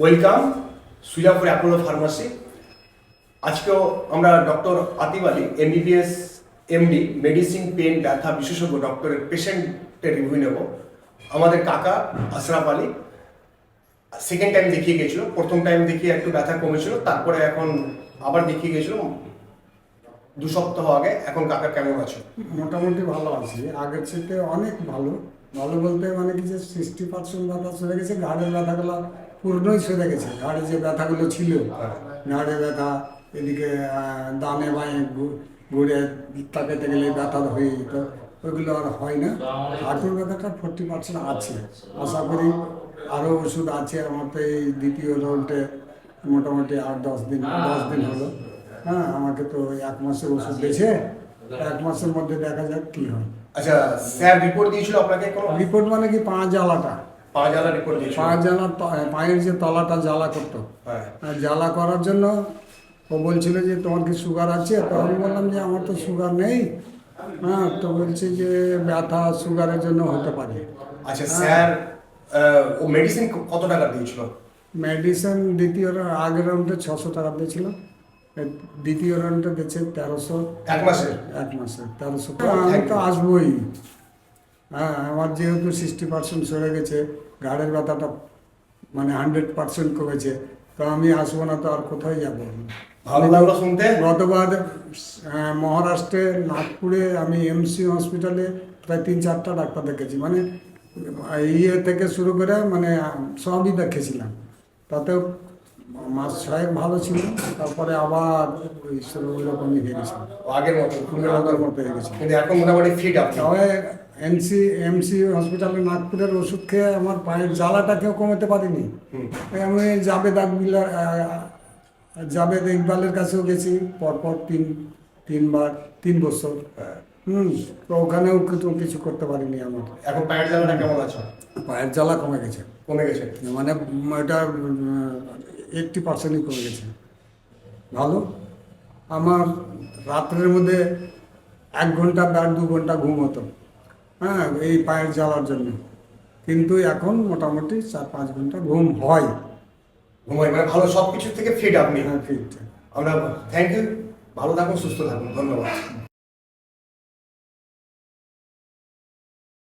Welcome Sujapur Apollo pharmacy আজকেও আমরা doctor Atib Ali MBBS MD medicine pain ব্যথা বিশেষজ্ঞ ডক্টরের পেশেন্টের রিভিউ নেব। আমাদের কাকা আশরাফ আলী সেকেন্ড টাইম দেখিয়ে গেছিল, প্রথম টাইম দেখিয়ে একটু ব্যথা কমেছিল, তারপরে এখন আবার দেখিয়ে গেছিল। দু সপ্তাহ আগে এখন কাকা কেমন আছে? মোটামুটি ভালো আছি। আগের থেকে অনেক ভালো। ভালো বলতে মানে কি যে সিক্সটি পার্সেন্ট ব্যথা সরে গেছে, ঘাড়ের ব্যথাগুলো পূর্ণই সরে গেছে। ঘাড়ে যে ব্যথাগুলো ছিল, ঘাড়ে ব্যথা, এদিকে দানে বাঁয়ে ঘুরে তাকাতে গেলে ব্যথা হয়ে যেত। ওইগুলো আর হয় না। হাঁটুর ব্যথাটা ফোর্টি পার্সেন্ট আছে। আশা করি আরও ওষুধ আছে আমার তো এই দ্বিতীয় রোলটে মোটামুটি আট দশ দিন দশ দিন হলো। হ্যাঁ আমাকে তো এক মাসের ওষুধ দিয়েছে। এক মাসের মধ্যে দেখা যাক কি হয়। আচ্ছা স্যার রিপোর্ট দিয়েছিল আপনাকে কোনো? রিপোর্ট মানে কি পা জ্বালাটা? পাঁচ রিপোর্ট দিয়েছিল। পা জ্বালা পায়ের যে তলাটা জ্বালা করতো। হ্যাঁ। আর জ্বালা করার জন্য ও বলছিল যে তোমার কি সুগার আছে? তো আমি বললাম যে আমার তো সুগার নেই। হ্যাঁ তো বলছে যে ব্যথা সুগারের জন্য হতে পারে। আচ্ছা স্যার ও মেডিসিন কত টাকা দিয়েছিল? মেডিসিন দ্বিতীয় আগের রাউন্ডে ছশো টাকা দিয়েছিল। দ্বিতীয় রাউন্ডে দিয়েছে তেরোশো এক মাসে এক মাসে তেরোশো আমি তো আসবোই। হ্যাঁ আমার যেহেতু সিক্সটি পার্সেন্ট সরে গেছে ঘাড়ের ব্যথাটা মানে হান্ড্রেড পার্সেন্ট কমেছে তো আমি আসব না তো আর কোথায় যাব? ভালো লাগল শুনতে। গতবার মহারাষ্ট্রে নাগপুরে আমি এমসি হসপিটালে প্রায় তিন চারটা ডাক্তার দেখেছি। মানে ইয়ে থেকে শুরু করে মানে সবই দেখেছিলাম। তাতেও মাস ছয়েক ভালো ছিল তারপরে আবার ওই ওই রকমই হয়ে গেছিল আগের মতো। মতো আগের মতো হয়ে গেছে। কিন্তু এখন মোটামুটি ফিট আপনি। তবে এনসি এমসি হসপিটালে নাগপুরের ওষুধ খেয়ে আমার পায়ের জ্বালাটাকেও কমাতে পারিনি। আমি জাবেদ আকবিল্লার জাবেদ ইকবালের কাছেও গেছি পরপর তিন তিনবার তিন বছর। হ্যাঁ। হুম তো ওখানেও কিছু কিছু করতে পারিনি আমার। এখন পায়ের জ্বালাটা কেমন আছে? পায়ের জ্বালা কমে গেছে। কমে গেছে? মানে এটা এইটটি পার্সেন্টই কমে গেছে। ভালো? আমার রাত্রের মধ্যে এক ঘণ্টা বা দু ঘণ্টা ঘুম হতো। হ্যাঁ এই পায়ের জ্বালার জন্য। কিন্তু এখন মোটামুটি চার পাঁচ ঘণ্টা ঘুম হয়। ঘুমাই মানে ভালো সব কিছু থেকে ফিট আপনি। হ্যাঁ ঠিক আমরা থ্যাংক ইউ ভালো থাকুন সুস্থ থাকুন। ধন্যবাদ।